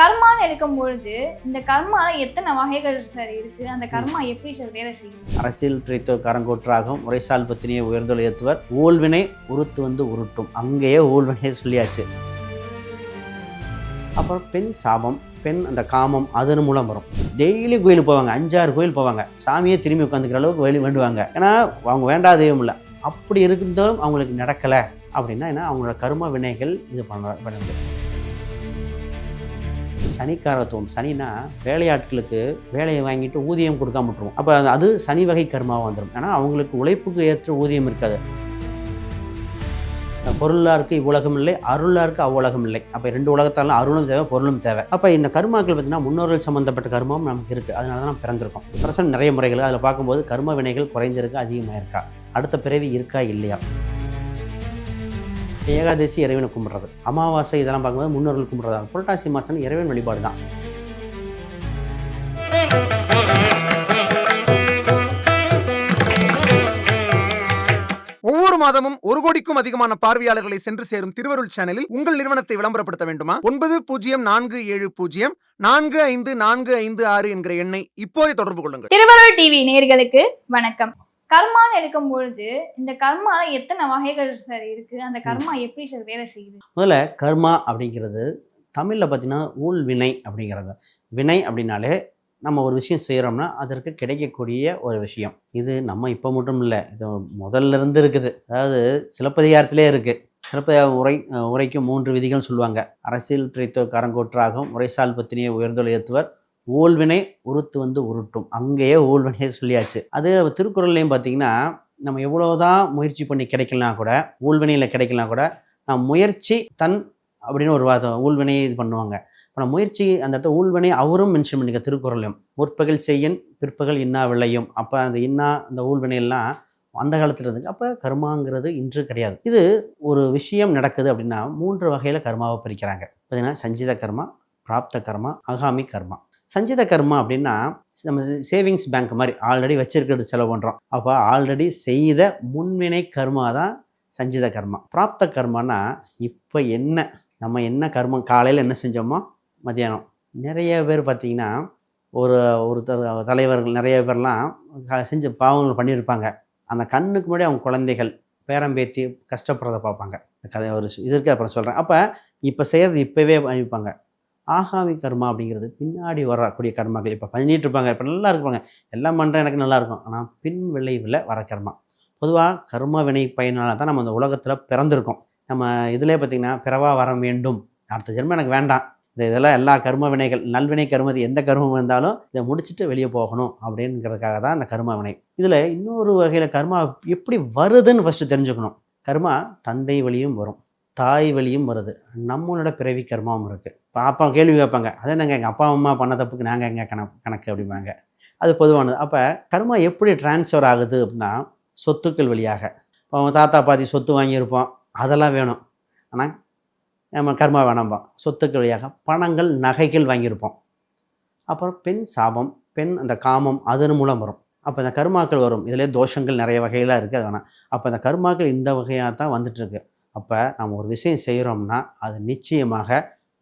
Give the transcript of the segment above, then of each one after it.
கர்மான்னு எடுக்கும் பொழுது இந்த கர்மா எத்தனை வகைகள் சார் இருக்கு? அந்த கர்மா எப்படி சார் வேலை செய்யுது அரசியல் பிரித்தோ கரங்கோற்றாகும் முறைசால் பத்தினியை உயர்ந்தொழி ஏத்துவர். ஊழ்வினை உருத்து வந்து உருட்டும். அங்கேயே ஊழ்வினையை சொல்லியாச்சு. அப்புறம் பெண் சாபம் பெண் அந்த காமம் அதன் மூலம் வரும். டெய்லி கோயிலுக்கு போவாங்க. அஞ்சாறு கோயில் போவாங்க. சாமியே திரும்பி உட்காந்துக்கிற அளவுக்கு வேலி வேண்டுவாங்க. ஏன்னா அவங்க வேண்டாத தெய்வம் இல்லை. அப்படி இருந்தும் அவங்களுக்கு நடக்கலை. அப்படின்னா என்ன? அவங்களோட கர்ம வினைகள் இது பண்ண பண்ண முடியும். சனிக்காரத்துவம். சனினா வேலையாட்களுக்கு வேலையை வாங்கிட்டு ஊதியம் கொடுக்காம விட்டுருவோம். அப்போ அது சனி வகை கர்மாவாக வந்துடும் ஏன்னா அவங்களுக்கு உழைப்புக்கு ஏற்ற ஊதியம் இருக்காது. பொருளாருக்கு இவ்வுலகம் இல்லை அருளாருக்கு அவ்வுலகம் இல்லை. அப்போ ரெண்டு உலகத்தாலும் அருளும் தேவை பொருளும் தேவை. அப்போ இந்த கர்மாக்கள் பார்த்தீங்கன்னா முன்னோர்கள் சம்மந்தப்பட்ட கர்மம் நமக்கு இருக்குது அதனால தான் நம்ம பிறந்திருக்கோம். பிரசன் நிறைய முறைகள். அதில் பார்க்கும்போது கர்ம வினைகள் குறைந்திருக்கு அதிகமாக இருக்கா அடுத்த பிறவி இருக்கா இல்லையா? ஏகாதசி இறைவனை கும்பிட்றது. அமாவாசை இதெல்லாம் பார்க்கும்போது முன்னோர்கள் கும்பிட்றது. புரட்டாசி மாதம் இறைவன் வழிபாடு தான். ஒவ்வொரு மாதமும் ஒரு கோடிக்கும் அதிகமான பார்வையாளர்களை சென்று சேரும் திருவருள் சேனலில் உங்கள் நிறுவனத்தை விளம்பரப்படுத்த வேண்டுமா? ஒன்பது பூஜ்ஜியம் நான்கு ஏழு பூஜ்ஜியம் நான்கு ஐந்து நான்கு ஐந்து ஆறு என்கிற எண்ணை இப்போதே தொடர்பு கொள்ளுங்கள். திருவருள் டிவி நேர்களுக்கு வணக்கம். கர்மான்னு எடுக்கும் பொழுது இந்த கர்மா எத்தனை வகைகள் சார் இருக்கு? அந்த கர்மா எப்படி சார் வேலை செய்யுது? முதல்ல கர்மா அப்படிங்கிறது தமிழில் பார்த்தீங்கன்னா ஊழ் வினை அப்படிங்கிறது. வினை அப்படின்னாலே நம்ம ஒரு விஷயம் செய்கிறோம்னா அதற்கு கிடைக்கக்கூடிய ஒரு விஷயம். இது நம்ம இப்போ மட்டும் இல்லை இது முதல்ல இருந்து இருக்குது. அதாவது சிலப்பதிகாரத்திலே இருக்குது சிலப்பதிகார உரை உரைக்கும் மூன்று விதிகள் சொல்லுவாங்க. அரசியல் பிரித்தோ கரங்கோற்றாகும் முறைசால் பத்தினியை உயர்ந்தொழி ஏத்துவர். ஊழ்வினை உருத்து வந்து உருட்டும். அங்கேயே ஊழ்வினையை சொல்லியாச்சு. அது திருக்குறள்லையும் பார்த்தீங்கன்னா நம்ம எவ்வளோதான் முயற்சி பண்ணி கிடைக்கலாம் கூட ஊழ்வினையில் கிடைக்கலாம் கூட நான் முயற்சி தன் அப்படின்னு ஒரு வாதம் ஊழ்வினையை இது பண்ணுவாங்க. இப்போ நான் முயற்சி அந்த இடத்த ஊழ்வினை அவரும் மென்ஷன் பண்ணிக்க திருக்குறளையும் முற்பகல் செய்யன் பிற்பகல் இன்னா விளையும். அப்போ அந்த இன்னா அந்த ஊழ்வினையெல்லாம் அந்த காலத்தில் இருந்துச்சு. அப்போ கர்மாங்கிறது இன்று கிடையாது. இது ஒரு விஷயம் நடக்குது அப்படின்னா மூன்று வகையில் கர்மாவை பிரிக்கிறாங்க. பார்த்தீங்கன்னா சஞ்சித கர்மா பிராப்த கர்மா அகாமி கர்மா. சஞ்சித கர்மா அப்படின்னா நம்ம சேவிங்ஸ் பேங்க் மாதிரி ஆல்ரெடி வச்சிருக்கிறது செலவு பண்ணுறோம் அப்போ ஆல்ரெடி செய்த முன்வினை கர்மா தான் சஞ்சித கர்மா. பிராப்த கர்மானா இப்போ என்ன நம்ம என்ன கர்மம் காலையில் என்ன செஞ்சோமோ மத்தியானம். நிறைய பேர் பார்த்திங்கன்னா ஒரு ஒருத்தர் தலைவர்கள் நிறைய பேர்லாம் செஞ்சு செஞ்ச பாவங்கள் பண்ணியிருப்பாங்க. அந்த கண்ணுக்கு முன்னாடி அவங்க குழந்தைகள் பேரம்பேத்தி கஷ்டப்படுறத பார்ப்பாங்க. கதை ஒரு இதற்கு இது அப்புறம் சொல்கிறேன் அப்போ இப்போ செய்கிறது இப்போவே பண்ணிப்பாங்க. ஆகாமி கர்மா அப்படிங்கிறது பின்னாடி வரக்கூடிய கர்மாக்கள். இப்போ பண்ணிட்டு இருப்பாங்க இப்போ நல்லா இருப்பாங்க. எல்லாம் பண்ணுறேன் எனக்கு நல்லா இருக்கும். ஆனால் பின் விளைவில் வர கர்மா. பொதுவாக கர்ம வினை பயனால தான் நம்ம இந்த உலகத்தில் பிறந்திருக்கோம். நம்ம இதிலே பார்த்திங்கன்னா பிறவா வர வேண்டும். அடுத்த ஜென்மம் எனக்கு வேண்டாம். இந்த இதெல்லாம் எல்லா கர்ம வினைகள் நல்வினை கருமதி எந்த கர்மம் இருந்தாலும் இதை முடிச்சுட்டு வெளியே போகணும் அப்படிங்கிறதுக்காக தான் அந்த கர்ம வினை. இதில் இன்னொரு வகையில் கர்மா எப்படி வருதுன்னு ஃபஸ்ட்டு தெரிஞ்சுக்கணும். கர்மா தந்தை வழியும் வரும். தாய் வழியும் வருது. நம்மளோட பிறவி கர்மாவும் இருக்குது இப்போ அப்பா கேள்வி கேட்பாங்க. அதே நாங்கள் எங்கள் அப்பா அம்மா பண்ண தப்புக்கு நாங்கள் எங்கே கணக்கு கணக்கு? அப்படிம்பாங்க. அது பொதுவானது. அப்போ கர்மா எப்படி டிரான்ஸ்ஃபர் ஆகுது அப்படின்னா சொத்துக்கள் வழியாக. இப்போ அவன் தாத்தா பாதி சொத்து வாங்கியிருப்போம். அதெல்லாம் வேணும். ஆனால் நம்ம கர்மா வேணாம்பா சொத்துக்கள் வழியாக பணங்கள் நகைகள் வாங்கியிருப்போம். அப்புறம் பெண் சாபம் பெண் அந்த காமம் அதன் மூலம் வரும். அப்போ இந்த கர்மாக்கள் வரும். இதிலே தோஷங்கள் நிறைய வகையெல்லாம் இருக்குது அது வேணாம். அப்போ இந்த கர்மாக்கள் இந்த வகையாக தான் வந்துட்டுருக்கு அப்போ நம்ம ஒரு விஷயம் செய்கிறோம்னா அது நிச்சயமாக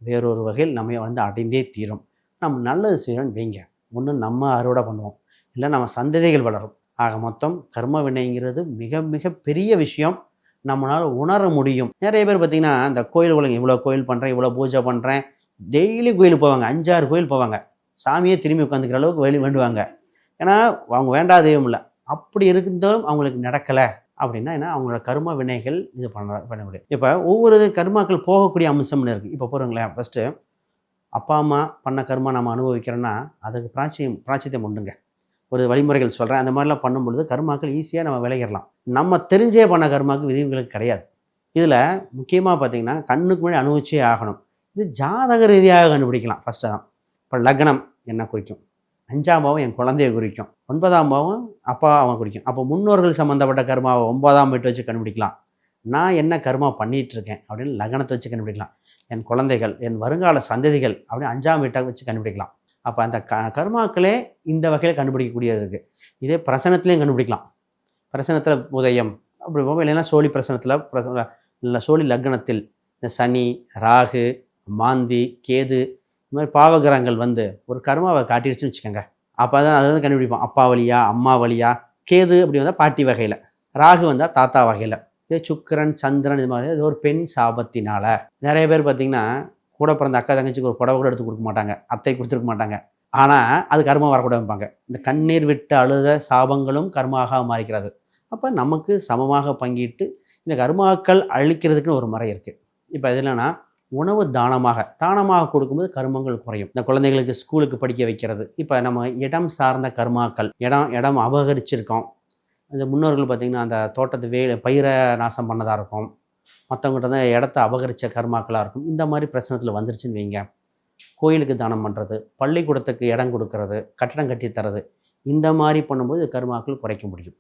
வேறொரு வகையில் நம்ம வந்து அடைந்தே தீரும். நம்ம நல்லது செய்கிறோம்னு வைங்க. ஒன்று நம்ம அறுவடை பண்ணுவோம். இல்லை நம்ம சந்ததிகள் வளரும். ஆக மொத்தம் கர்ம வினைங்கிறது மிக மிக பெரிய விஷயம். நம்மளால் உணர முடியும். நிறைய பேர் பார்த்திங்கன்னா இந்த கோயில் உலகம் இவ்வளோ கோயில் பண்ணுறேன் இவ்வளோ பூஜை பண்ணுறேன் டெய்லி கோயிலுக்கு போவாங்க. அஞ்சாறு கோயில் போவாங்க. சாமியே திரும்பி உட்காந்துக்கிற அளவுக்கு வேலி வேண்டுவாங்க. ஏன்னா அவங்க வேண்டாத தெய்வம் இல்லை. அப்படி இருந்தும் அவங்களுக்கு நடக்கலை. அப்படின்னா என்ன? அவங்களோட கர்ம வினைகள் இது பண்ண பண்ண முடியும் இப்போ ஒவ்வொரு கர்மாக்கள் போகக்கூடிய அம்சம்னு இருக்குது இப்போ போகிறோங்களேன் ஃபஸ்ட்டு அப்பா அம்மா பண்ண கர்மா நம்ம அனுபவிக்கிறோன்னா அதுக்கு பிராச்சியம் பிராச்சியத்தை உண்டுங்க. ஒரு வழிமுறைகள் சொல்கிறேன் அந்த மாதிரிலாம் பண்ணும்பொழுது கர்மாக்கள் ஈஸியாக நம்ம விளையிடலாம் நம்ம தெரிஞ்சே பண்ண கர்மாக்கு விதிவிலக்கு கிடையாது. இதில் முக்கியமாக பார்த்தீங்கன்னா கண்ணுக்கு முன்னாடி அனுபவிச்சே ஆகணும். இது ஜாதக ரீதியாக கண்டுபிடிக்கலாம் ஃபஸ்ட்டு தான். இப்போ லக்னம் என்ன குறிக்கும்? அஞ்சாம் பாவம் என் குழந்தைய குறிக்கும். ஒன்பதாம் பாவம் அப்பா அவன் குறிக்கும். அப்போ முன்னோர்கள் சம்மந்தப்பட்ட கர்மாவை ஒன்பதாம் வீட்டு வச்சு கண்டுபிடிக்கலாம். நான் என்ன கர்மா பண்ணிகிட்ருக்கேன் இருக்கேன் அப்படின்னு லக்னத்தை வச்சு கண்டுபிடிக்கலாம். என் குழந்தைகள் என் வருங்கால சந்ததிகள் அப்படின்னு அஞ்சாம் வீட்டை வச்சு கண்டுபிடிக்கலாம். அப்போ அந்த க கர்மாக்களே இந்த வகையில் கண்டுபிடிக்கக்கூடியது இருக்குது இதே பிரசனத்துலேயும் கண்டுபிடிக்கலாம். பிரசனத்தில் உதயம் அப்படி போகும். இல்லைன்னா சோழி பிரசனத்தில் பிரசன இல்லை சோழி லக்னத்தில் இந்த சனி ராகு மாந்தி கேது இந்த மாதிரி பாவகிரகங்கள் வந்து ஒரு கர்மாவை காட்டிடுச்சுன்னு வச்சுக்கோங்க. அப்போ தான் அதை தான் கண்டுபிடிப்போம். அப்பா வழியா அம்மா வழியா கேது அப்படி வந்தால் பாட்டி வகையில் ராகு வந்தால் தாத்தா வகையில் இதே சுக்கிரன் சந்திரன் இது மாதிரி இது ஒரு பெண் சாபத்தினால் நிறைய பேர் பார்த்தீங்கன்னா கூட பிறந்த அக்கா தங்கச்சிக்கு ஒரு புடவை கூட எடுத்து கொடுக்க மாட்டாங்க. அத்தை கொடுத்துருக்க மாட்டாங்க. ஆனால் அது கர்மம் வரக்கூடாதுப்பாங்க இந்த கண்ணீர் விட்டு அழுத சாபங்களும் கர்மாக மாறிக்கிறது. அப்போ நமக்கு சமமாக பங்கிட்டு இந்த கர்மாக்கள் அழிக்கிறதுக்குன்னு ஒரு முறை இருக்குது இப்போ இது என்னென்னா உணவு தானமாக தானமாக கொடுக்கும்போது கருமங்கள் குறையும். இந்த குழந்தைகளுக்கு ஸ்கூலுக்கு படிக்க வைக்கிறது. இப்போ நம்ம இடம் சார்ந்த கருமாக்கள் இடம் இடம் அபகரிச்சிருக்கோம். இந்த முன்னோர்கள் பார்த்திங்கன்னா அந்த தோட்டத்து வே பயிரை நாசம் பண்ணதாக இருக்கும். மற்றவங்ககிட்ட தான் இடத்த அபகரித்த கர்மாக்களாக இருக்கும். இந்த மாதிரி பிரச்சனத்தில் வந்துருச்சுன்னு வைங்க. கோயிலுக்கு தானம் பண்ணுறது பள்ளிக்கூடத்துக்கு இடம் கொடுக்கறது கட்டடம் கட்டி தரது இந்த மாதிரி பண்ணும்போது கர்மாக்கள் குறைக்க முடியும்.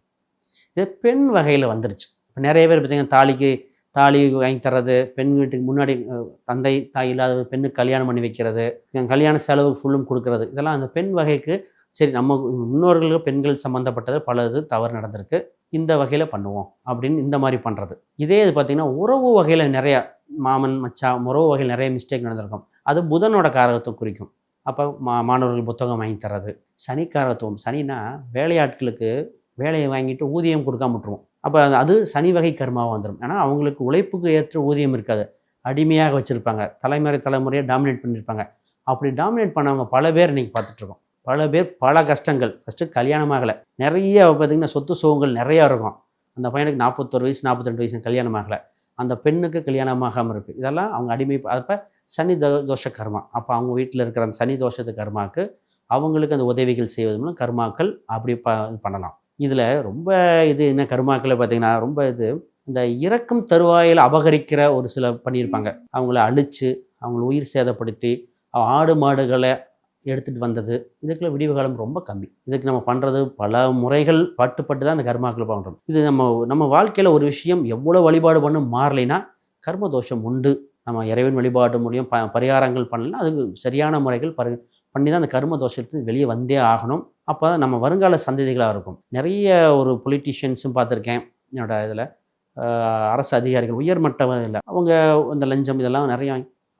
இது பெண் வகையில் வந்துருச்சு. இப்போ நிறைய பேர் பார்த்திங்கன்னா தாலிக்கு தாலி வாங்கி தர்றது பெண் வீட்டுக்கு முன்னாடி தந்தை தாய் இல்லாத பெண்ணுக்கு கல்யாணம் பண்ணி வைக்கிறது கல்யாண செலவு ஃபுல்லும் கொடுக்கறது இதெல்லாம் அந்த பெண் வகைக்கு சரி நம்ம முன்னோர்களுக்கு பெண்கள் சம்மந்தப்பட்டது பல இது தவறு நடந்திருக்கு இந்த வகையில் பண்ணுவோம் அப்படின்னு இந்த மாதிரி பண்ணுறது இதே இது பார்த்திங்கன்னா உறவு வகையில் நிறைய மாமன் மச்சான் உறவு வகையில் நிறைய மிஸ்டேக் நடந்திருக்கும். அது புதனோட காரகத்தை குறிக்கும். அப்போ மா மாணவர்கள் புத்தகம் வாங்கி தர்றது சனி காரகத்துவம். சனினா வேலையாட்களுக்கு வேலையை வாங்கிட்டு ஊதியம் கொடுக்காம விட்டுருவோம். அப்போ அது சனி வகை கர்மாவாக வந்துடும் ஏன்னா அவங்களுக்கு உழைப்புக்கு ஏற்ற ஊதியம் இருக்காது. அடிமையாக வச்சுருப்பாங்க. தலைமுறை தலைமுறையாக டாமினேட் பண்ணியிருப்பாங்க அப்படி டாமினேட் பண்ணவங்க பல பேர் இன்றைக்கி பார்த்துட்ருக்கோம். பல பேர் பல கஷ்டங்கள். ஃபஸ்ட்டு கல்யாணம் ஆகலை. நிறைய பார்த்திங்கன்னா சொத்து சுகங்கள் நிறையா இருக்கும். அந்த பையனுக்கு நாற்பத்தொரு வயசு நாற்பத்தெண்டு வயசு கல்யாணம் ஆகலை. அந்த பெண்ணுக்கு கல்யாணம் ஆகாமல் இருக்குது இதெல்லாம் அவங்க அடிமை அப்போ சனி தோ தோஷ கர்மா. அப்போ அவங்க வீட்டில் இருக்கிற அந்த சனி தோஷத்து கர்மாவுக்கு அவங்களுக்கு அந்த உதவிகள் செய்வது மூலம் கர்மாக்கள் அப்படி ப இது பண்ணலாம். இதில் ரொம்ப இது என்ன கருமாக்களை பார்த்தீங்கன்னா ரொம்ப இது இந்த இறக்கும் தருவாயில் அபகரிக்கிற ஒரு சில பண்ணியிருப்பாங்க. அவங்கள அழித்து அவங்கள உயிர் சேதப்படுத்தி ஆடு மாடுகளை எடுத்துகிட்டு வந்தது. இதுக்குள்ள விடிவு காலம் ரொம்ப கம்மி. இதுக்கு நம்ம பண்ணுறது பல முறைகள் பட்டுப்பட்டு தான் அந்த கர்மாக்களை பண்ணுறோம் இது நம்ம நம்ம வாழ்க்கையில் ஒரு விஷயம் எவ்வளோ வழிபாடு பண்ணும் மாறலைன்னா கர்ம தோஷம் உண்டு. நம்ம இறைவன் வழிபாடு மூலியம் ப பரிகாரங்கள் பண்ணலாம். அதுக்கு சரியான முறைகள் பரி பண்ணி தான் அந்த கர்ம தோஷத்துக்கு வெளியே வந்தே ஆகணும். அப்போ தான் நம்ம வருங்கால சந்ததிகளாக இருக்கும். நிறைய ஒரு பொலிட்டீஷியன்ஸும் பார்த்துருக்கேன். என்னோட இதில் அரசு அதிகாரிகள் உயர்மட்டம் இல்லை. அவங்க இந்த லஞ்சம் இதெல்லாம் நிறைய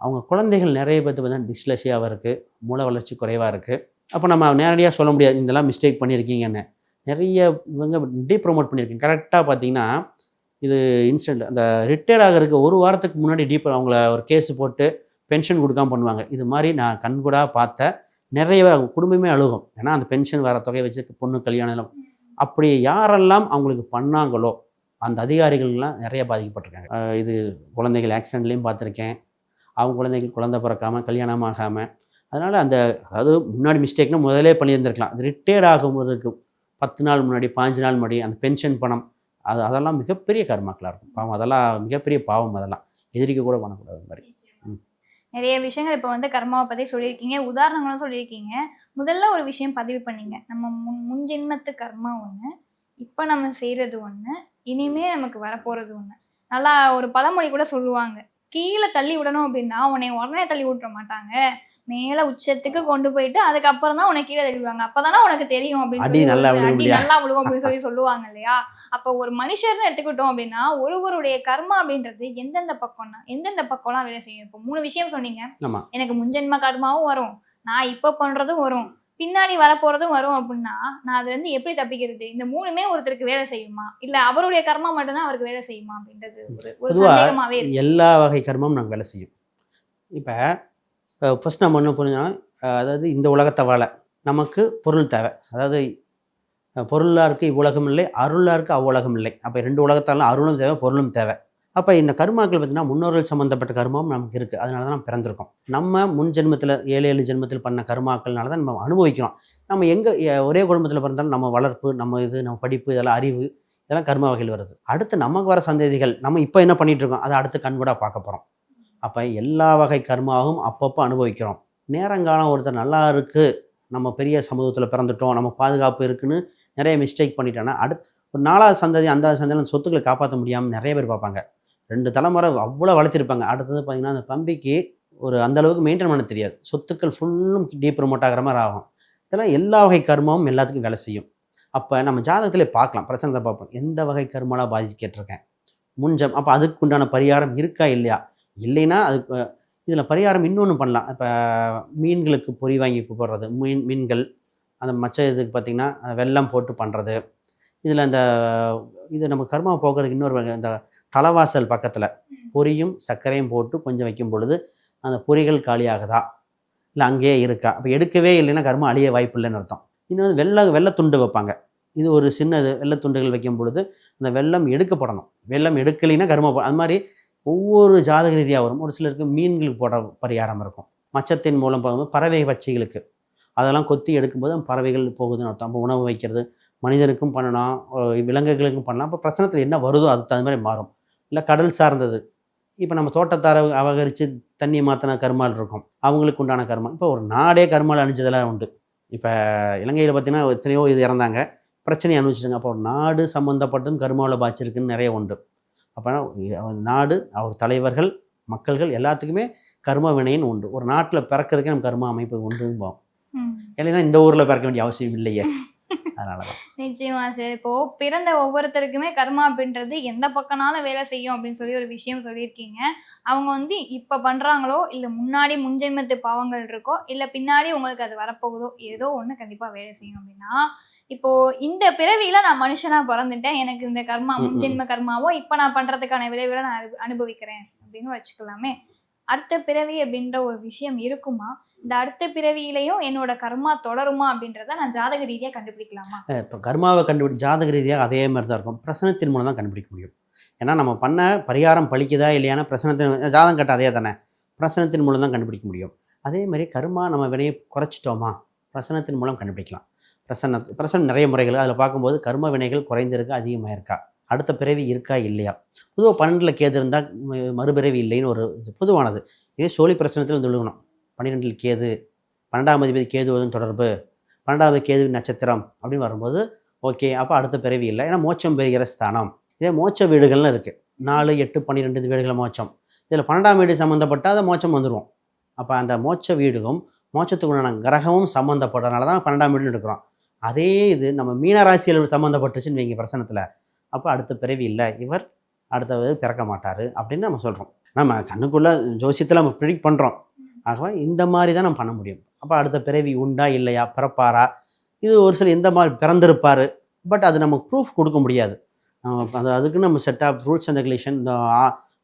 அவங்க குழந்தைகள் நிறைய பேர்த்து பார்த்தீங்கன்னா டிஸ்லஷியாவாக இருக்குது மூளை வளர்ச்சி குறைவாக இருக்குது அப்போ நம்ம நேரடியாக சொல்ல முடியாது இதெல்லாம் மிஸ்டேக் பண்ணியிருக்கீங்கன்னு நிறைய இவங்க டீ ப்ரொமோட் பண்ணியிருக்கேன் கரெக்டாக பார்த்தீங்கன்னா இது இன்ஸ்டன்ட் அந்த ரிட்டையர்ட் ஆகிறதுக்கு ஒரு வாரத்துக்கு முன்னாடி டீப் அவங்கள ஒரு கேஸ் போட்டு பென்ஷன் கொடுக்காம பண்ணுவாங்க. இது மாதிரி நான் கண்கூடாக பார்த்த நிறைய குடும்பமே அழுகும். ஏன்னா அந்த பென்ஷன் வர தொகையை வச்சு பொண்ணு கல்யாணம் அப்படி யாரெல்லாம் அவங்களுக்கு பண்ணாங்களோ அந்த அதிகாரிகள்லாம் நிறைய பாதிக்கப்பட்டிருக்காங்க. இது குழந்தைகள் ஆக்சிடென்ட்லேயும் பார்த்துருக்கேன். அவங்க குழந்தைகள் குழந்தை பிறக்காமல் கல்யாணம் ஆகாமல் அதனால் அந்த அதாவது முன்னாடி மிஸ்டேக்னால் முதலே பண்ணியிருந்திருக்கலாம். அது ரிட்டையர்ட் ஆகும்போதுக்கு பத்து நாள் முன்னாடி பாஞ்சு நாள் முன்னாடி அந்த பென்ஷன் பணம் அது அதெல்லாம் மிகப்பெரிய கர்மாக்களாக இருக்கும். பாவம் அதெல்லாம் மிகப்பெரிய பாவம் அதெல்லாம். எதிரிக்க கூட பண்ணக்கூடாது மாதிரி. ம். நிறைய விஷயங்கள் இப்போ வந்து கர்மாவை பத்தி சொல்லியிருக்கீங்க உதாரணங்களும் சொல்லியிருக்கீங்க. முதல்ல ஒரு விஷயம் பதிவு பண்ணீங்க. நம்ம முன் முன்ஜென்மத்து கர்மா ஒண்ணு இப்போ நம்ம செய்யறது ஒண்ணு இனிமே நமக்கு வரப்போறது ஒண்ணு. நல்லா ஒரு பழமொழி கூட சொல்லுவாங்க. கீழே தள்ளி விடணும் அப்படின்னா உன்னை உடனே தள்ளி விட்டுற மாட்டாங்க. மேல உச்சத்துக்கு கொண்டு போயிட்டு அதுக்கப்புறம் தான் உன்னை கீழே தள்ளி விடுவாங்க. அப்பதானே உனக்கு தெரியும் அப்படின்னு நல்லா விழுகும் அப்படின்னு சொல்லி சொல்லுவாங்க இல்லையா? அப்போ ஒரு மனுஷர்னு எடுத்துக்கிட்டோம் அப்படின்னா ஒருவருடைய கர்மா அப்படின்றது எந்தெந்த பக்கம்னா எந்தெந்த பக்கம்லாம் வேலை செய்யும்? இப்போ மூணு விஷயம் சொன்னீங்க. எனக்கு முன்ஜென்ம கர்மாவும் வரும். நான் இப்போ பண்றதும் வரும். பின்னாடி வரப்போறதும் வரும் அப்படின்னா நான் அதுல இருந்து எப்படி தப்பிக்கிறது? இந்த மூணுமே ஒருத்தருக்கு வேலை செய்யுமா? இல்ல அவருடைய கர்மா மட்டும்தான் அவருக்கு வேலை செய்யுமா? அப்படின்றது ஒரு சந்தேகமாவே எல்லா வகை கர்மம் நாங்கள் வேலை செய்யும். இப்போ ஃபஸ்ட் நம்ம என்ன புரிஞ்சோம் அதாவது இந்த உலகத்தை வாழ நமக்கு பொருள் தேவை. அதாவது பொருளாக இருக்குது இவ்வுலகம் இல்லை அருளாக இருக்குது அவ்வுலகம் இல்லை. அப்போ ரெண்டு உலகத்தாலும் அருளும் தேவை பொருளும் தேவை. அப்போ இந்த கர்மாக்கள் பார்த்தீங்கன்னா முன்னோர்கள் சம்மந்தப்பட்ட கர்மம் நமக்கு இருக்குது அதனால தான் நம்ம பிறந்திருக்கோம். நம்ம முன் ஜென்மத்தில் ஏழு ஏழு ஜென்மத்தில் பண்ண கர்மாக்கள்னால தான் நம்ம அனுபவிக்கிறோம். நம்ம எங்கே ஒரே குடும்பத்தில் பிறந்தாலும் நம்ம வளர்ப்பு நம்ம இது நம்ம படிப்பு இதெல்லாம் அறிவு இதெல்லாம் கர்ம வகையில் வருது. அடுத்து நமக்கு வர சந்ததிகள் நம்ம இப்போ என்ன பண்ணிகிட்ருக்கோம் அதை அடுத்து கண்கூடா பார்க்க போகிறோம் அப்போ எல்லா வகை கர்மாவும் அப்பப்போ அனுபவிக்கிறோம். நேரங்காலம் ஒருத்தர் நல்லா இருக்குது நம்ம பெரிய சமூகத்தில் பிறந்துட்டோம் நம்ம பாதுகாப்பு இருக்குன்னு நிறைய மிஸ்டேக் பண்ணிட்டோன்னா அடுத்து ஒரு நாலாவது சந்ததி அந்த சந்ததியில் சொத்துக்களை காப்பாற்ற முடியாமல் நிறைய பேர் பார்ப்பாங்க. ரெண்டு தலைமுறை அவ்வளோ வளர்த்திருப்பாங்க. அடுத்தது பார்த்தீங்கன்னா அந்த பம்பிக்கு ஒரு அந்த அளவுக்கு மெயின்டைன் பண்ண தெரியாது. சொத்துக்கள் ஃபுல்லும் டீப் ப்ரொமோட் ஆகிற மாதிரி ஆகும். இதெல்லாம் எல்லா வகை கர்மாவும் எல்லாத்துக்கும் வேலை செய்யும். அப்போ நம்ம ஜாதகத்திலே பார்க்கலாம். பிரச்சனை பார்ப்போம். எந்த வகை கர்மாலாம் பாதிச்சுக்கிட்டு கேட்டிருக்கேன் முன்ஜம் அப்போ அதுக்கு உண்டான பரிகாரம் இருக்கா இல்லையா? இல்லைன்னா அதுக்கு இதில் பரிகாரம் இன்னொன்று பண்ணலாம். இப்போ மீன்களுக்கு பொறி வாங்கி போடுறது. மீன் மீன்கள் அந்த மச்ச இதுக்கு பார்த்திங்கன்னா வெள்ளம் போட்டு பண்ணுறது இதில் அந்த இது நம்ம கர்மா போக்குறதுக்கு இன்னொரு வகை, இந்த தலைவாசல் பக்கத்தில் பொரியும் சர்க்கரையும் போட்டு கொஞ்சம் வைக்கும் பொழுது அந்த பொரிகள் காலியாகுதா? இல்லை அங்கேயே இருக்கா? அப்போ எடுக்கவே இல்லைன்னா கர்மா அழிய வாய்ப்பு இல்லைன்னு அர்த்தம். இன்னொன்று வெள்ளை வெள்ளத்துண்டு வைப்பாங்க. இது ஒரு சின்னது வெள்ளத்துண்டுகள் வைக்கும் பொழுது அந்த வெள்ளம் எடுக்கப்படணும். வெள்ளம் எடுக்கலைன்னா கர்மா அது மாதிரி ஒவ்வொரு ஜாதக ரீதியாக வரும் ஒரு சிலருக்கு மீன்களுக்கு போடுற பரிகாரம் இருக்கும். மச்சத்தின் மூலம் பார்க்கும்போது பறவை பட்சிகளுக்கு. அதெல்லாம் கொத்தி எடுக்கும்போது பறவைகள் போகுதுன்னு அர்த்தம். அப்போ உணவு வைக்கிறது மனிதனுக்கும் பண்ணலாம் விலங்குகளுக்கும் பண்ணலாம். அப்போ பிரச்சனத்தில் என்ன வருதோ அதுக்கு தகுந்த மாதிரி மாறும். இல்லை கடல் சார்ந்தது. இப்போ நம்ம தோட்டத்தார அபகரித்து தண்ணி மாற்றின கருமால் இருக்கும். அவங்களுக்கு உண்டான கர்மா இப்போ ஒரு நாடே கர்மால் அழிஞ்சதெல்லாம் உண்டு. இப்போ இலங்கையில் பார்த்தீங்கன்னா எத்தனையோ இது இறந்தாங்க. பிரச்சனையை அனுபவிச்சிருங்க அப்போ நாடு சம்மந்தப்பட்டும் கர்மாவில் பாய்ச்சிருக்குன்னு நிறைய உண்டு. அப்போ நாடு அவர் தலைவர்கள் மக்கள்கள் எல்லாத்துக்குமே கர்ம வினைன்னு உண்டு. ஒரு நாட்டில் பிறக்கிறதுக்கே நம்ம கர்ம அமைப்பு உண்டும்போம் ம். இல்லைன்னா இந்த ஊரில் பிறக்க வேண்டிய அவசியம் இல்லையே. அதனால தான் நிச்சயமா சார். இப்போ பிறந்த ஒவ்வொருத்தருக்குமே கர்மா அப்படின்றது எந்த பக்கம்னாலும் வேலை செய்யும் அப்படின்னு சொல்லி ஒரு விஷயம் சொல்லியிருக்கீங்க. அவங்க வந்து இப்ப பண்றாங்களோ இல்ல முன்னாடி முன்ஜென்மத்து பாவங்கள் இருக்கோ இல்ல பின்னாடி உங்களுக்கு அது வரப்போகுதோ ஏதோ ஒண்ணு கண்டிப்பா வேலை செய்யும் அப்படின்னா இப்போ இந்த பிறவியில நான் மனுஷனா பிறந்துட்டேன். எனக்கு இந்த கர்மா. முன்ஜென்ம கர்மாவோ இப்ப நான் பண்றதுக்கான விளைவுகளை நான் அனு- அனுபவிக்கிறேன் அப்படின்னு வச்சுக்கலாமே. அடுத்த பிறவி அப்படின்ற ஒரு விஷயம் இருக்குமா? இந்த அடுத்த பிறவியிலையும் என்னோட கர்மா தொடருமா அப்படின்றத நான் ஜாதக ரீதியாக கண்டுபிடிக்கலாமா? இப்போ கர்மாவை கண்டுபிடி ஜாதக ரீதியாக அதே மாதிரி தான் இருக்கும். பிரசனத்தின் மூலம் தான் கண்டுபிடிக்க முடியும். ஏன்னா நம்ம பண்ண பரிகாரம் பழிக்குதா இல்லையானா பிரசனத்தின் ஜாதகம் கட்ட அதே தானே. பிரசனத்தின் மூலம் தான் கண்டுபிடிக்க முடியும். அதே மாதிரி கர்மா நம்ம வினையை குறைச்சிட்டோமா? பிரசனத்தின் மூலம் கண்டுபிடிக்கலாம். பிரசன்ன பிரசனம் நிறைய முறைகள். அதில் பார்க்கும்போது கர்ம வினைகள் குறைந்திருக்கா அதிகமாக இருக்கா அடுத்த பிறவி இருக்கா இல்லையா? பொதுவாக பன்னெண்டில் கேது இருந்தால் மறுபிறவி இல்லைன்னு ஒரு பொதுவானது. இதே சோழி பிரசனத்தில் வந்து விழுகணும். பன்னிரெண்டில் கேது பன்னெண்டாம் அதிபதி கேதுவதும் தொடர்பு பன்னெண்டாவது கேது நட்சத்திரம் அப்படின்னு வரும்போது ஓகே அப்போ அடுத்த பிறவி இல்லை. ஏன்னா மோச்சம் பெறுகிற ஸ்தானம். இதே மோச்ச வீடுகள்னு இருக்குது நாலு எட்டு பன்னிரெண்டு வீடுகள் மோச்சம் இதில் பன்னெண்டாம் வீடு சம்மந்தப்பட்டால் அது மோச்சம் வந்துடுவோம் அப்போ அந்த மோச்ச வீடுக்கும் மோச்சத்துக்குண்டான கிரகமும் சம்மந்தப்படுறதுனால தான் பன்னெண்டாம் வீடுன்னு எடுக்கிறோம். அதே இது நம்ம மீனராசியில் சம்மந்தப்பட்டுச்சுன்னு வைங்க பிரசனத்தில் அப்போ அடுத்த பிறவி இல்லை. இவர் அடுத்தது பிறக்க மாட்டார் அப்படின்னு நம்ம சொல்கிறோம் நம்ம கண்ணுக்குள்ளே ஜோசியத்தில் நம்ம ப்ரிடிக் பண்ணுறோம் ஆகவே இந்த மாதிரி தான் நம்ம பண்ண முடியும். அப்போ அடுத்த பிறவி உண்டா இல்லையா? பிறப்பாரா? இது ஒரு சில எந்த மாதிரி பிறந்திருப்பார்? பட் அது நமக்கு ப்ரூஃப் கொடுக்க முடியாது. அது அதுக்கு நம்ம set of rules and regulation இந்த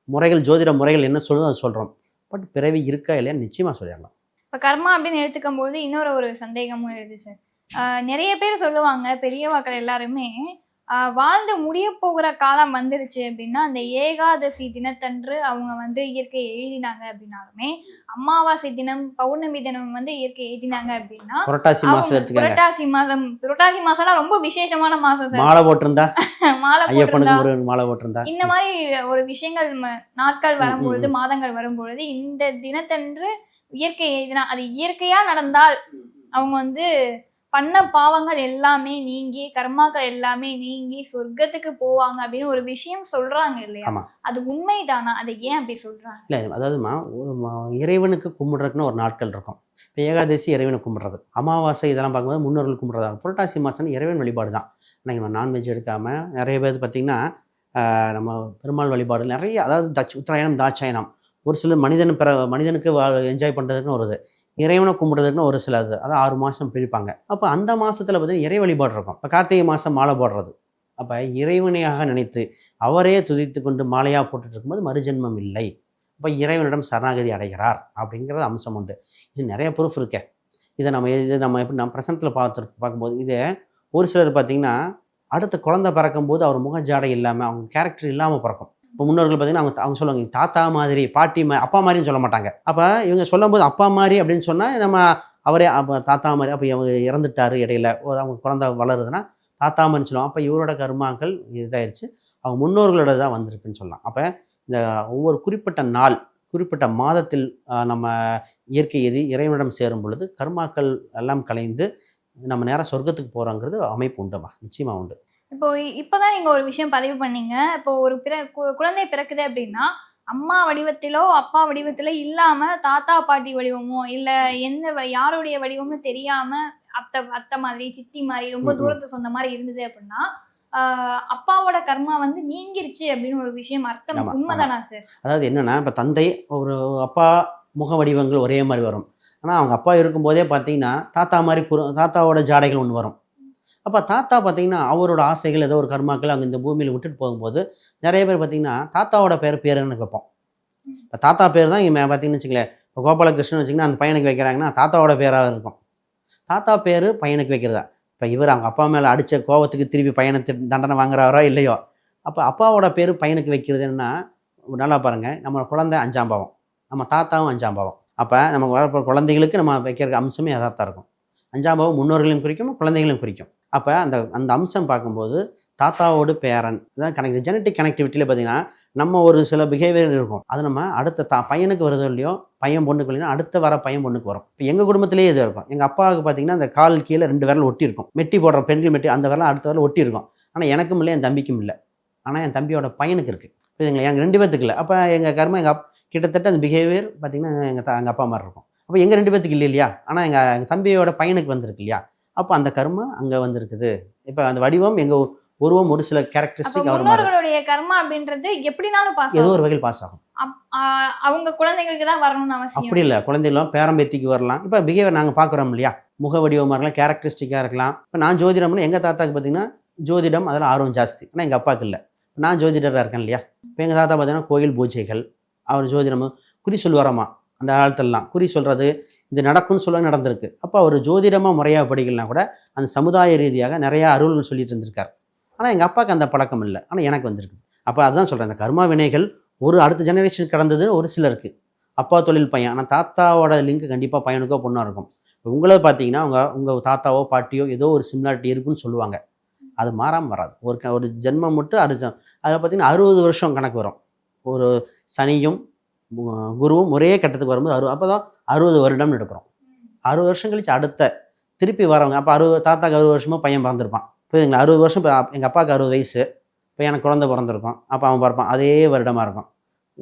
முறைகள் ஜோதிட முறைகள் என்ன சொல்லுதோ அதை சொல்கிறோம் பட் பிறவி இருக்கா இல்லையா நிச்சயமாக சொல்லிடலாம். இப்போ கர்மா அப்படின்னு எடுத்துக்கும் போது இன்னொரு ஒரு சந்தேகமும் இருக்குது சார். நிறைய பேர் சொல்லுவாங்க பெரியவாக்கள் எல்லாருமே வாழ்ந்து முடிய போகிற காலம் வந்துருச்சு அப்படின்னா அந்த ஏகாதசி தினத்தன்று அவங்க வந்து இயற்கையை எழுதினாங்க அப்படின்னாலுமே அமாவாசை தினம் பௌர்ணமி தினம் வந்து இயற்கை எழுதினாங்க அப்படின்னா புரட்டாசி எடுத்துக்கங்க. புரட்டாசி மாதம் புரட்டாசி மாசம்லாம் ரொம்ப விசேஷமான மாசம் மாலை போட்டிருந்தா? மாலை ஐயப்பனுக்கு மாலை போட்டிருந்தா? இந்த மாதிரி ஒரு விஷயங்கள் நாட்கள் வரும்பொழுது மாதங்கள் வரும்பொழுது இந்த தினத்தன்று இயற்கை எழுதினா அது இயற்கையா நடந்தால் அவங்க வந்து பண்ண பாவங்கள் எல்லாமே நீங்கி கர்மாக்கள் எல்லாமே நீங்கி சொர்க்கத்துக்கு போவாங்க அப்படின்னு ஒரு விஷயம் சொல்றாங்க இல்லையா. அது உண்மைதானா? அதை ஏன் அப்படி சொல்றாங்க? இல்லை அதாவதுமா இறைவனுக்கு கும்பிட்றதுக்குன்னு ஒரு நாட்கள் இருக்கும். இப்போ ஏகாதசி இறைவனை கும்பிட்றது. அமாவாசை இதெல்லாம் பார்க்கும்போது முன்னோர்கள் கும்பிட்றதா புரட்டாசி மாதம் இறைவன் வழிபாடு தான். நம்ம நான்வெஜ் எடுக்காமல் நிறைய பேர் பார்த்திங்கன்னா நம்ம பெருமாள் வழிபாடு நிறைய அதாவது தட்ச உத்தராயணம் தாட்சாயணம். ஒரு சில மனிதன் பிற மனிதனுக்கு என்ஜாய் பண்ணுறதுக்குன்னு ஒரு இது. இறைவனை கும்பிடுறதுக்குன்னு ஒரு சில இது அதாவது ஆறு மாதம் பிரிப்பாங்க. அப்போ அந்த மாதத்தில் பார்த்தீங்கன்னா இறை வழிபாடு இருக்கும். இப்போ கார்த்திகை மாதம் மாலை போடுறது. அப்போ இறைவனையாக நினைத்து அவரே துதித்து கொண்டு மாலையாக போட்டுட்டு இருக்கும்போது மறுஜென்மம் இல்லை. அப்போ இறைவனிடம் சரணாகதி அடைகிறார் அப்படிங்கிறது அம்சம் உண்டு. இது நிறைய ப்ரூஃப் இருக்கே. இதை நம்ம இது நம்ம எப்படி நம்ம பிரசனத்தில் பார்த்து பார்க்கும்போது இது ஒரு சிலர் பார்த்திங்கன்னா அடுத்த குழந்தை பிறக்கும்போது அவர் முகஜாடை இல்லாமல் அவங்க கேரக்டர் இல்லாமல் பிறக்கும். இப்போ முன்னோர்கள் பார்த்தீங்கன்னா அவங்க அவங்க சொல்லுவாங்க தாத்தா மாதிரி பாட்டி மா அப்பா மாதிரின்னு சொல்ல மாட்டாங்க. அப்போ இவங்க சொல்லும்போது அப்பா மாதிரி அப்படின்னு சொன்னால் நம்ம அவரே அப்போ தாத்தா மாதிரி அப்போ இவங்க இறந்துட்டாரு இடையில ஒரு அவங்க குழந்தை வளருதுன்னா தாத்தா மாதிரின்னு சொல்லுவாங்க. அப்போ இவரோட கர்மாக்கள் இதாயிருச்சு. அவங்க முன்னோர்களோட தான் வந்திருக்குன்னு சொல்லலாம். அப்போ இந்த ஒவ்வொரு குறிப்பிட்ட நாள் குறிப்பிட்ட மாதத்தில் நம்ம இயற்கை எதி இறைவனிடம் சேரும் பொழுது கர்மாக்கள் எல்லாம் கலைந்து நம்ம நேராக சொர்க்கத்துக்கு போகிறோங்கிறது அமைப்பு உண்டுமா நிச்சயமாக உண்டு. இப்போ இப்பதான் நீங்க ஒரு விஷயம் பதிவு பண்ணீங்க. இப்போ ஒரு பிற குழந்தை பிறக்குது அப்படின்னா அம்மா வடிவத்திலோ அப்பா வடிவத்திலோ இல்லாம தாத்தா பாட்டி வடிவமோ இல்ல எந்த யாருடைய வடிவம்னு தெரியாம அத்தை அத்தை மாதிரி சித்தி மாதிரி ரொம்ப. தூரத்து சொந்த மாதிரி இருந்தது அப்படின்னா அப்பாவோட கர்மா வந்து நீங்கிருச்சு அப்படின்னு ஒரு விஷயம் அர்த்தம் உண்மைதானா சார்? அதாவது என்னென்னா இப்போ தந்தை ஒரு அப்பா முக வடிவங்கள் ஒரே மாதிரி வரும். ஆனால் அவங்க அப்பா இருக்கும்போதே பார்த்தீங்கன்னா தாத்தா மாதிரி குரு தாத்தாவோட ஜாடைகள் ஒன்று வரும். அப்போ தாத்தா பார்த்தீங்கன்னா அவரோட ஆசைகள் ஏதோ ஒரு கர்மாக்கள் அங்கே இந்த பூமியில் விட்டுட்டு போகும்போது நிறைய பேர் பார்த்தீங்கன்னா தாத்தாவோட பேர் பேருன்னு வைப்போம். இப்போ தாத்தா பேர் தான் இங்கே பார்த்தீங்கன்னு வச்சுங்களேன் இப்போ கோபாலகிருஷ்ணன் வச்சிங்கன்னா அந்த பையனுக்கு வைக்கிறாங்கன்னா தாத்தாவோட பேராக இருக்கும். தாத்தா பேர் பையனுக்கு வைக்கிறதா? இப்போ இவர் அவங்க அப்பா மேலே அடித்த கோவத்துக்கு திருப்பி பையனை தண்டனை வாங்குறாரோ இல்லையோ? அப்போ அப்பாவோட பேர் பையனுக்கு வைக்கிறதுன்னா நல்லா பாருங்கள் நம்ம குழந்தை அஞ்சாம் பாவம். நம்ம தாத்தாவும் அஞ்சாம் பாவம். அப்போ நமக்கு வரப்போகிற குழந்தைகளுக்கு நம்ம வைக்கிற அம்சமே அதாத்தான் இருக்கும். அஞ்சாம் பாவம் முன்னோர்களையும் குறிக்கும் குழந்தைகளையும் குறிக்கும். அப்போ அந்த அந்த அம்சம் பார்க்கும்போது தாத்தாவோடு பேரன் இதான் கனெக்ட் ஜெனட்டிக் கனெக்டிவிட்டியில் பார்த்தீங்கன்னா நம்ம ஒரு சில பிஹேவியர் இருக்கும். அது நம்ம அடுத்த தா பையனுக்கு வருதோ இல்லையோ பையன் பொண்ணுக்கு இல்லைன்னா அடுத்த வர பையன் பொண்ணுக்கு வரும். இப்போ எங்கள் குடும்பத்திலேயே இது இருக்கும். எங்கள் அப்பாவுக்கு பார்த்தீங்கன்னா அந்த கால் கீழே ரெண்டு விரல் ஒட்டி இருக்கும். மெட்டி போடுற பெண்கள் மெட்டி அந்த விரல் அடுத்த விரல் ஒட்டி இருக்கும். ஆனால் எனக்கும் இல்லை என் தம்பிக்கும் இல்லை. ஆனால் என் தம்பியோட பையனுக்கு இருக்குது புரியுதுங்களா? எங்கள் ரெண்டு பேத்துக்கு இல்லை. அப்போ எங்கள் கர்மம் எங்கள் அப் கிட்டத்தட்ட அந்த பிஹேவியர் பார்த்தீங்கன்னா எங்கள் த எங்கள் அப்பா மாதிரி இருக்கும். அப்போ எங்கள் ரெண்டு பேத்துக்கு இல்லை இல்லையா? ஆனால் எங்கள் எங்கள் தம்பியோட பையனுக்கு வந்திருக்கு இல்லையா? அப்போ அந்த கர்மம் அங்கே வந்திருக்குது. இப்போ அந்த வடிவம் எங்கள் உருவம் ஒரு சில கேரக்டரிஸ்டிக் அவர் மாதிரி முன்னோர்களுடைய கர்மா அப்படின்றது எப்படினாலும் பாஸ் ஏதோ ஒரு வகையில் பாஸ் ஆகும். அவங்க குழந்தைங்களுக்கு தான் வரணும்னு அவசியம். அப்படி இல்லை. குழந்தைகளும் பேரம்பேத்திக்கு வரலாம். இப்போ பிஹேவியர் நாங்கள் பார்க்குறோம் இல்லையா? முக வடிவமாக இருக்கலாம் கேரக்டரிஸ்டிக்காக இருக்கலாம். இப்போ நான் ஜோதிடம்னு எங்கள் தாத்தாக்கு பார்த்தீங்கன்னா ஜோதிடம் அதில் ஆர்வம் ஜாஸ்தி. ஆனால் எங்கள் அப்பாவுக்கு இல்லை. நான் ஜோதிடராக இருக்கேன் இல்லையா? இப்போ எங்கள் தாத்தா பார்த்தீங்கன்னா கோயில் பூஜைகள் அவர் ஜோதிடம் குறி சொல்லுவாராமா அந்த காலத்துலலாம். குறி சொல்கிறது இது நடக்கும்னு சொல்ல நடந்திருக்கு. அப்போ அவர் ஜோதிடமாக முறையாக படிக்கலாம் கூட அந்த சமுதாய ரீதியாக நிறையா அருள்கள் சொல்லிட்டு இருந்திருக்கார். ஆனால் எங்கள் அப்பாவுக்கு அந்த பழக்கம் இல்லை. ஆனால் எனக்கு வந்திருக்குது. அப்போ அதுதான் சொல்கிறேன் அந்த கர்மா வினைகள் ஒரு அடுத்த ஜெனரேஷன் கடந்தது ஒரு சிலருக்கு. அப்பா தொழில் பையன் ஆனால் தாத்தாவோட லிங்க் கண்டிப்பாக பையனுக்கோ பொண்ணாக இருக்கும். இப்போ உங்களை பார்த்தீங்கன்னா உங்கள் உங்கள் தாத்தாவோ பாட்டியோ ஏதோ ஒரு சிமிலாரிட்டி இருக்குன்னு சொல்லுவாங்க. அது மாறாமல் வராது. ஒரு க- ஒரு ஜென்மம் மட்டும் அடுத்த அதில் பார்த்தீங்கன்னா அறுபது வருஷம் கணக்கு வரும். ஒரு சனியும் குருவும் ஒரே கட்டத்துக்கு வரும்போது அறு அப்போ தான் அறுபது வருடம்னு எடுக்கிறோம். அறுபது வருஷம் கழிச்சு அடுத்த திருப்பி வரவங்க அப்போ அறுபது தாத்தாக்கு அறுபது வருஷமா பையன் பிறந்திருப்பான். புரியுதுங்களா? அறுபது வருஷம் இப்போ எங்கள் அப்பாவுக்கு அறுபது வயசு. இப்போ எனக்கு குழந்தை பிறந்திருக்கும். அப்போ அவன் பிறப்பான். அதே வருடமாக இருக்கும்.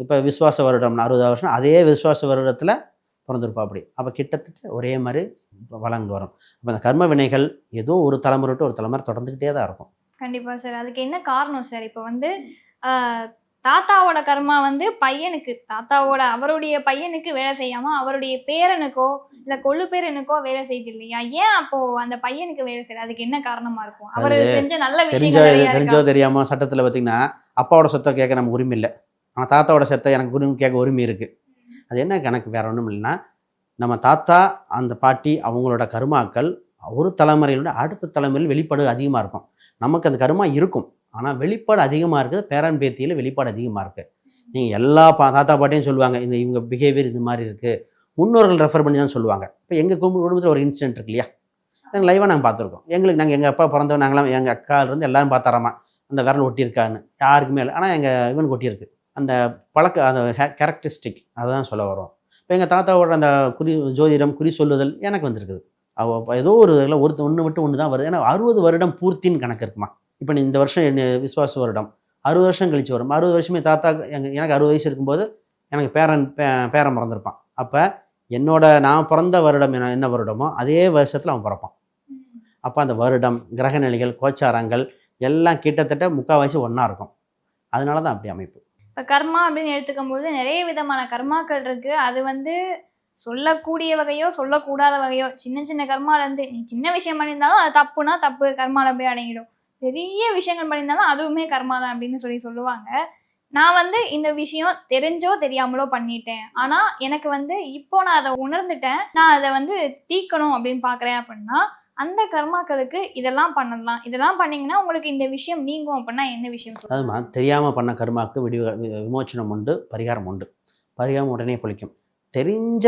இப்போ விஸ்வாச வருடம்னு அறுபது வருஷம் அதே விஸ்வாச வருடத்தில் பிறந்திருப்பா அப்படி. அப்போ கிட்டத்தட்ட ஒரே மாதிரி வளர்ந்து வரும். அப்போ அந்த கர்ம வினைகள் ஏதோ ஒரு தலைமுறை விட்டு ஒரு தலைமுறை தொடர்ந்துக்கிட்டே தான் இருக்கும். கண்டிப்பாக சார். அதுக்கு என்ன காரணம் சார்? இப்போ வந்து தாத்தாவோட கர்மா வந்து பையனுக்கு தாத்தாவோட அவருடைய பையனுக்கு வேலை செய்யாம அவருடைய பேரனுக்கோ இல்ல கொள்ளு பேரனுக்கோ வேலை செய்யுது இல்லையா? ஏன் அப்போ அந்த பையனுக்கு வேலை செய்யல? அதுக்கு என்ன காரணமா இருக்கும்? அவர் செஞ்ச நல்ல தெரிஞ்சோ தெரிஞ்சோ இருக்கா? தெரியாமல் சட்டத்தில் பார்த்தீங்கன்னா அப்பாவோட சொத்தை கேட்க நமக்கு உரிமை இல்லை. ஆனால் தாத்தாவோட சொத்தை எனக்கு உரிமை கேட்க உரிமை இருக்குது அது என்ன கணக்கு? வேற ஒன்றும் இல்லைன்னா நம்ம தாத்தா அந்த பாட்டி அவங்களோட கருமாக்கள் ஒரு தலைமுறையிலோட அடுத்த தலைமுறையில் வெளிப்பாடு அதிகமாக இருக்கும். நமக்கு அந்த கருமா இருக்கும். ஆனால் வெளிப்பாடு அதிகமாக இருக்குது. பேரன் பேத்தியில் வெளிப்பாடு அதிகமாக இருக்குது நீங்கள் எல்லா பா தாத்தா பாட்டியும் சொல்லுவாங்க இந்த இவங்க பிஹேவியர் இது மாதிரி இருக்குது முன்னோர்கள் ரெஃபர் பண்ணி தான் சொல்லுவாங்க. இப்போ எங்கள் குடும்ப குடும்பத்தில் ஒரு இன்சிடென்ட் இருக்கு இல்லையா? நாங்கள் லைவாக நாங்கள் பார்த்துருக்கோம். எங்களுக்கு நாங்கள் எங்கள் அப்பா பிறந்தவங்க நாங்களாம் எங்கள் அக்காலேருந்து எல்லாரும் பார்த்தாராமா? அந்த விரல் ஒட்டியிருக்கான்னு. யாருக்குமே இல்லை. ஆனால் எங்கள் இவனுக்கு ஒட்டியிருக்கு. அந்த பழக்க அந்த கேரக்டரிஸ்டிக் அதுதான் சொல்ல வரும் இப்போ எங்கள் தாத்தாவோட அந்த குறி ஜோதிடம் குறி சொல்லுதல் எனக்கு வந்திருக்குது. அவள் ஏதோ ஒரு இதில் ஒருத்த ஒன்று விட்டு ஒன்று தான் வருது. ஏன்னா அறுபது வருடம் பூர்த்தின்னு கணக்கு இருக்குமா? இப்போ நீ இந்த வருஷம் என்ன விசுவாச வருடம். அறுபது வருஷம் கழிச்சு வரும். அறுபது வருஷமே தாத்தா எங்கள் எனக்கு அறுபது வயசு இருக்கும்போது எனக்கு பேரன் பே பேரன் பிறந்திருப்பான். அப்போ என்னோட நான் பிறந்த வருடம் என்ன என்ன வருடமோ அதே வருஷத்தில் அவன் பிறப்பான். அப்போ அந்த வருடம் கிரகநிலைகள் கோச்சாரங்கள் எல்லாம் கிட்டத்தட்ட முக்கால்வாசி ஒன்றா இருக்கும். அதனால தான் அப்படி அமைப்பு. இப்போ கர்மா அப்படின்னு எடுத்துக்கும் போது நிறைய விதமான கர்மாக்கள் இருக்குது அது வந்து சொல்லக்கூடிய வகையோ சொல்லக்கூடாத வகையோ சின்ன சின்ன கர்மால இருந்து நீ சின்ன விஷயம் பண்ணியிருந்தாலும் அது தப்புனா தப்பு கர்மால போய் அடங்கிடும். பெரிய விஷயங்கள் பண்ணியிருந்தாலும் அதுவுமே கர்மா தான் அப்படின்னு சொல்லி சொல்லுவாங்க. நான் வந்து இந்த விஷயம் தெரிஞ்சோ தெரியாமலோ பண்ணிட்டேன். ஆனா எனக்கு வந்து இப்போ நான் அதை உணர்ந்துட்டேன். நான் அதை வந்து தீக்கணும் அப்படின்னு பாக்குறேன் அப்படின்னா அந்த கர்மாக்களுக்கு இதெல்லாம் பண்ணலாம். இதெல்லாம் பண்ணீங்கன்னா உங்களுக்கு இந்த விஷயம் நீங்கும் அப்படின்னா என்ன விஷயம் அதுமா தெரியாமல் பண்ண கர்மாவுக்கு விடு விமோச்சனம் உண்டு பரிகாரம் உண்டு. பரிகாரம் உடனே பொழிக்கும். தெரிஞ்ச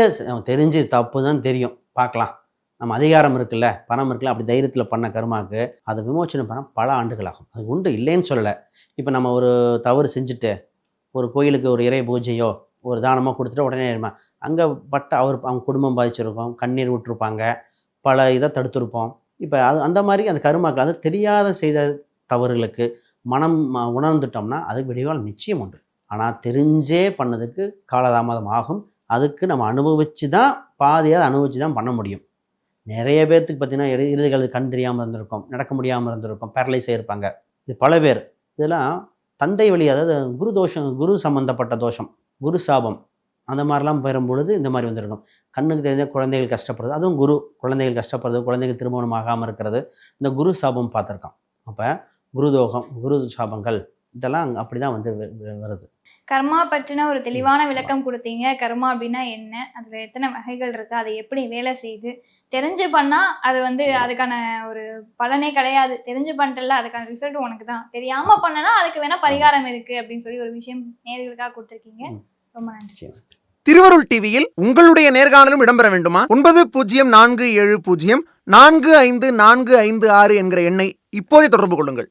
தெரிஞ்சு தப்பு தான் தெரியும். பார்க்கலாம். நம்ம அதிகாரம் இருக்குல்ல பணம் இருக்குல்ல அப்படி தைரியத்தில் பண்ண கருமாக்கு அதை விமோச்சனம் பண்ண பல ஆண்டுகள் ஆகும் அது உண்டு இல்லைன்னு சொல்லலை. இப்போ நம்ம ஒரு தவறு செஞ்சுட்டு ஒரு கோயிலுக்கு ஒரு இறை பூஜையோ ஒரு தானமோ கொடுத்துட்டு உடனே அங்கே பட்ட அவர் அவங்க குடும்பம் பாதிச்சிருக்கோம் கண்ணீர் விட்டுருப்பாங்க பல இதை தடுத்திருப்போம். இப்போ அது அந்த மாதிரி அந்த கருமாக்கள் அது தெரியாத செய்த தவறுகளுக்கு மனம் ம- உணர்ந்துட்டோம்னா அதுக்கு விடிவால் நிச்சயம் உண்டு. ஆனால் தெரிஞ்சே பண்ணதுக்கு காலதாமதம் ஆகும். அதுக்கு நம்ம அனுபவித்து தான் பாதையாக அனுபவித்து தான் பண்ண முடியும். நிறைய பேர்த்துக்கு பார்த்தீங்கன்னா இறு இறுதிகள் கண் தெரியாமல் இருந்திருக்கும் நடக்க முடியாமல் இருந்திருக்கும் பேரலைஸ் ஆகிருப்பாங்க இது பல பேர். இதெல்லாம் தந்தை வழி அதாவது குரு தோஷம் குரு சம்பந்தப்பட்ட தோஷம் குரு சாபம் அந்த மாதிரிலாம் பெறும்பொழுது இந்த மாதிரி வந்திருக்கும். கண்ணுக்கு தெரிஞ்ச குழந்தைகள் கஷ்டப்படுறது அதுவும் குரு குழந்தைகள் கஷ்டப்படுறது குழந்தைகள் திருமணம் ஆகாமல் இருக்கிறது இந்த குரு சாபம் பார்த்துருக்கோம் அப்போ குரு தோகம் குரு சாபங்கள் இதெல்லாம் அப்படி தான் வந்து வருது. கர்மா பற்றின ஒரு தெளிவான விளக்கம் கொடுத்தீங்க. கர்மா அப்படின்னா என்ன? அதுல எத்தனை வகைகள் இருக்கு? அதை எப்படி வேலை செய்யுது தெரிஞ்சு பண்ணா அது வந்து அதுக்கான ஒரு பலனே கிடையாது. தெரிஞ்சு பண்ணிட்டல அதுக்கான ரிசல்ட் உனக்கு தான். தெரியாம பண்ணனா அதுக்கு வேணா பரிகாரம் இருக்கு அப்படின்னு சொல்லி ஒரு விஷயம் நேர்களுக்காக கொடுத்துருக்கீங்க. ரொம்ப நன்றி. திருவருள் டிவியில் உங்களுடைய நேர்காணலும் இடம்பெற வேண்டுமா? ஒன்பது பூஜ்ஜியம் நான்கு ஏழு பூஜ்ஜியம் நான்கு ஐந்து நான்கு ஐந்து ஆறு என்கிற எண்ணை இப்போதே தொடர்பு கொள்ளுங்கள்.